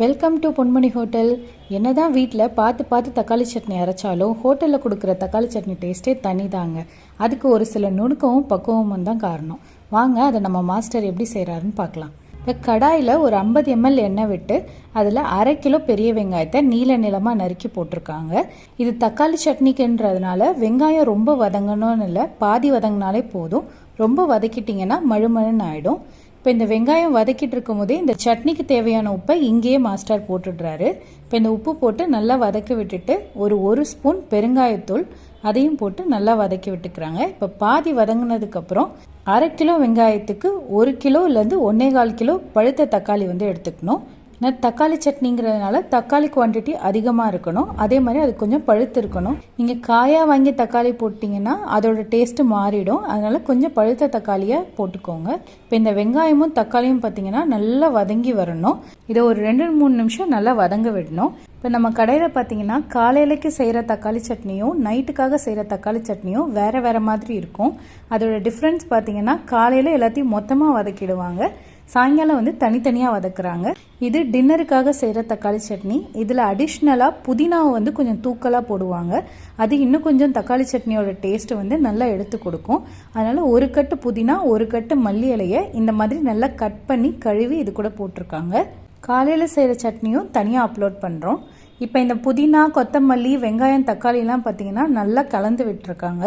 Welcome to Ponmani hotel என்னதான் வீட்டில் பார்த்து பார்த்து தக்காளி சட்னி அரைச்சாலும் ஹோட்டலில் கொடுக்குற தக்காளி சட்னி டேஸ்ட்டே தனி தாங்க அதுக்கு ஒரு சில நுணுக்கமும் பக்குவமும் தான் காரணம். வாங்க அதை நம்ம மாஸ்டர் எப்படி செய்கிறாருன்னு பார்க்கலாம். இப்போ கடாயில் ஒரு ஐம்பது எம்எல் எண்ணெய் விட்டு அதில் அரை கிலோ பெரிய வெங்காயத்தை நீல நிலமாக நறுக்கி போட்டிருக்காங்க. இது தக்காளி சட்னிக்குன்றதுனால வெங்காயம் ரொம்ப வதங்கணும்னு இல்லை பாதி வதங்கினாலே போதும். ரொம்ப வதக்கிட்டிங்கன்னா மழுமழுன்னு ஆகிடும் இப்போ இந்த வெங்காயம் வதக்கிட்டு இருக்கும் போதே இந்த சட்னிக்கு தேவையான உப்பை இங்கேயே மாஸ்டர் போட்டுடுறாரு. இப்போ இந்த உப்பு போட்டு நல்லா வதக்கி விட்டுட்டு ஒரு ஒரு ஸ்பூன் பெருங்காயத்தூள் அதையும் போட்டு நல்லா வதக்கி விட்டுக்கிறாங்க. இப்போ பாதி வதங்கினதுக்கப்புறம் அரை கிலோ வெங்காயத்துக்கு ஒரு கிலோலேருந்து ஒன்னே கால் கிலோ பழுத்த தக்காளி வந்து எடுத்துக்கணும். நான் தக்காளி சட்னிங்கிறதுனால தக்காளி குவான்டிட்டி அதிகமாக இருக்கணும். அதே மாதிரி அது கொஞ்சம் பழுத்து இருக்கணும். நீங்கள் காயாக வாங்கி தக்காளி போட்டிங்கன்னா அதோட டேஸ்ட்டு மாறிடும். அதனால கொஞ்சம் பழுத்த தக்காளியாக போட்டுக்கோங்க. இப்போ இந்த வெங்காயமும் தக்காளியும் பார்த்தீங்கன்னா நல்லா வதங்கி வரணும். இதை ஒரு ரெண்டு மூணு நிமிஷம் நல்லா வதங்க விடணும். இப்போ நம்ம கடையில் பார்த்தீங்கன்னா காலையிலக்கு செய்கிற தக்காளி சட்னியும் நைட்டுக்காக செய்கிற தக்காளி சட்னியும் வேறு வேறு மாதிரி இருக்கும். அதோட டிஃப்ரென்ஸ் பார்த்தீங்கன்னா காலையில் எல்லாத்தையும் மொத்தமாக வதக்கிடுவாங்க. சாயங்காலம் வந்து தனித்தனியாக வதக்குறாங்க. இது டின்னருக்காக செய்கிற தக்காளி சட்னி. இதில் அடிஷ்னலாக புதினாவை வந்து கொஞ்சம் தூக்கலாக போடுவாங்க. அது இன்னும் கொஞ்சம் தக்காளி சட்னியோட டேஸ்ட்டு வந்து நல்லா எடுத்து கொடுக்கும். அதனால் ஒரு கட்டு புதினா ஒரு கட்டு மல்லி இலையை இந்த மாதிரி நல்லா கட் பண்ணி கழுவி இது கூட போட்டிருக்காங்க. காலையில் செய்கிற சட்னியும் தனியாக அப்லோட் பண்ணுறோம் இப்போ இந்த புதினா கொத்தமல்லி வெங்காயம் தக்காளிலாம் பார்த்தீங்கன்னா நல்லா கலந்து விட்டுருக்காங்க.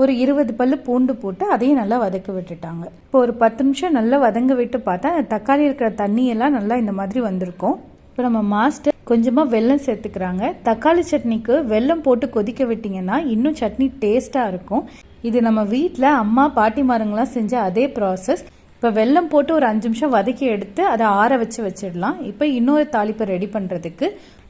ஒரு இருபது பல்லு பூண்டு போட்டு அதையும் நல்லா வதக்க விட்டுட்டாங்க. இப்போ ஒரு பத்து நிமிஷம் நல்லா வதங்க விட்டு பார்த்தா தக்காளி இருக்கிற தண்ணியெல்லாம் நல்லா இந்த மாதிரி வந்திருக்கும். இப்போ நம்ம மாஸ்டர் கொஞ்சமாக வெல்லம் சேர்த்துக்கிறாங்க. தக்காளி சட்னிக்கு வெல்லம் போட்டு கொதிக்க விட்டிங்கன்னா இன்னும் சட்னி டேஸ்ட்டாக இருக்கும். இது நம்ம வீட்டில் அம்மா பாட்டிமாருங்களாம் செஞ்ச அதே ப்ராசஸ் இப்போ வெல்லம் போட்டு ஒரு அஞ்சு நிமிஷம் வதக்கி எடுத்து அதை ஆற வச்சு வச்சிடலாம். இப்போ இன்னொரு தாளிப்பை ரெடி பண்ணுறதுக்கு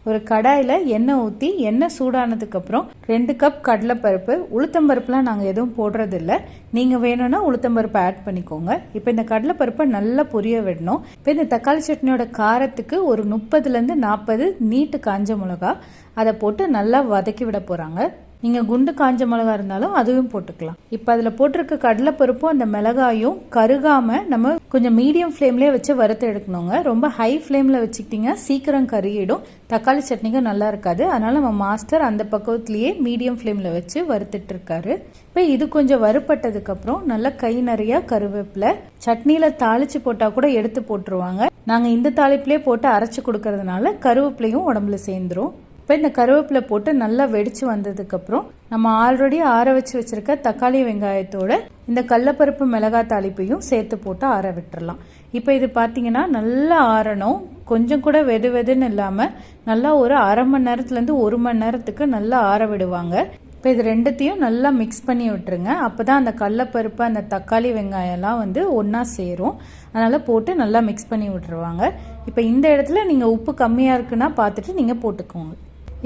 ஒரு கடாயில் எண்ணெய் ஊற்றி எண்ணெய் சூடானதுக்கப்புறம் ரெண்டு கப் கடலைப்பருப்பு உளுத்தம்பருப்புலாம் நாங்கள் எதுவும் போடுறதில்ல. நீங்கள் வேணும்னா உளுத்தம்பருப்பு ஆட் பண்ணிக்கோங்க. இப்போ இந்த கடலைப்பருப்பை நல்லா பொரிய விடணும். இப்போ இந்த தக்காளி சட்னியோட காரத்துக்கு ஒரு முப்பதுலேருந்து நாற்பது நீட்டு காஞ்ச மிளகா அதை போட்டு நல்லா வதக்கி விட போகிறாங்க நீங்கள் குண்டு காஞ்ச மிளகா இருந்தாலும் அதுவும் போட்டுக்கலாம். இப்போ அதில் போட்டிருக்க கடலைப்பருப்பும் அந்த மிளகாயும் கருகாமல் நம்ம கொஞ்சம் மீடியம் ஃப்ளேம்லேயே வச்சு வறுத்து எடுக்கணுங்க. ரொம்ப ஹை ஃப்ளேமில் வச்சுக்கிட்டிங்கன்னா சீக்கிரம் கருகிடும். தக்காளி சட்னிக்கும் நல்லா இருக்காது. அதனால் நம்ம மாஸ்டர் அந்த பக்கத்துலேயே மீடியம் ஃப்ளேமில் வச்சு வறுத்துட்ருக்காரு இப்போ இது கொஞ்சம் வறுப்பட்டதுக்கப்புறம் நல்லா கை நிறையா கருவேப்பிலை சட்னியில் தாளிச்சு போட்டால் கூட எடுத்து போட்டுருவாங்க. நாங்கள் இந்த தாளிப்புலேயே போட்டு அரைச்சி கொடுக்கறதுனால கருவேப்பிலையும் உடம்புல சேர்ந்துரும். இப்போ இந்த கருவேப்பிலை போட்டு நல்லா வெடிச்சு வந்ததுக்கப்புறம் நம்ம ஆல்ரெடி ஆற வச்சு வச்சுருக்க தக்காளி வெங்காயத்தோட இந்த கடலப்பருப்பு மிளகாய் தாளிப்பையும் சேர்த்து போட்டு ஆற விட்டுறலாம். இப்போ இது பார்த்தீங்கன்னா நல்லா ஆறணும். கொஞ்சம் கூட வெது வெதுன்னு இல்லாமல் நல்லா ஒரு அரை மணி நேரத்துலேருந்து ஒரு மணி நேரத்துக்கு நல்லா ஆற விடுவாங்க. இப்போ இது ரெண்டுத்தையும் நல்லா மிக்ஸ் பண்ணி விட்டுருங்க. அப்போ தான் அந்த கடலப்பருப்பு அந்த தக்காளி வெங்காயம்லாம் வந்து ஒன்றா சேரும். அதனால் போட்டு நல்லா மிக்ஸ் பண்ணி விட்டுருவாங்க. இப்போ இந்த இடத்துல நீங்கள் உப்பு கம்மியாக இருக்குன்னா பார்த்துட்டு நீங்கள் போட்டுக்கோங்க.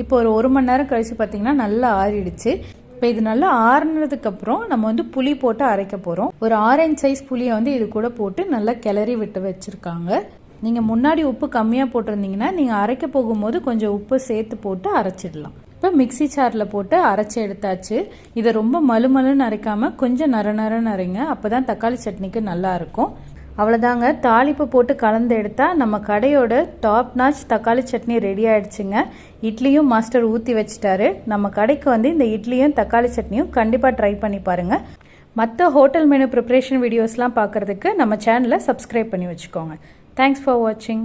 இப்போ ஒரு ஒரு மணி நேரம் கழித்து பார்த்தீங்கன்னா நல்லா ஆறிடுச்சு. இப்போ இது நல்லா ஆறுனதுக்கப்புறம் நம்ம வந்து புளி போட்டு அரைக்க போகிறோம் ஒரு ஆரஞ்சு சைஸ் புளியை வந்து இது கூட போட்டு நல்லா கிளறி விட்டு வச்சுருக்காங்க. நீங்கள் முன்னாடி உப்பு கம்மியாக போட்டிருந்தீங்கன்னா நீங்கள் அரைக்க போகும்போது கொஞ்சம் உப்பு சேர்த்து போட்டு அரைச்சிடலாம். இப்போ மிக்சி சாரில் போட்டு அரைச்சி எடுத்தாச்சு. இதை ரொம்ப மலுமலுன்னு அரைக்காமல் கொஞ்சம் நர நரன்னு அரைங்க. அப்போ தான் தக்காளி சட்னிக்கு நல்லாயிருக்கும் அவ்வளோதாங்க தாளிப்பு போட்டு கலந்து எடுத்தால் நம்ம கடையோட டாப் நாச் தக்காளி சட்னி ரெடி ஆயிடுச்சுங்க. இட்லியும் மாஸ்டர் ஊற்றி வச்சிட்டாரு. நம்ம கடைக்கு வந்து இந்த இட்லியும் தக்காளி சட்னியும் கண்டிப்பாக ட்ரை பண்ணி பாருங்கள் மற்ற ஹோட்டல் மெனு ப்ரிப்ரேஷன் வீடியோஸ்லாம் பார்க்குறதுக்கு நம்ம சேனலை சப்ஸ்கிரைப் பண்ணி வச்சுக்கோங்க. தேங்க்ஸ் ஃபார் வாட்சிங்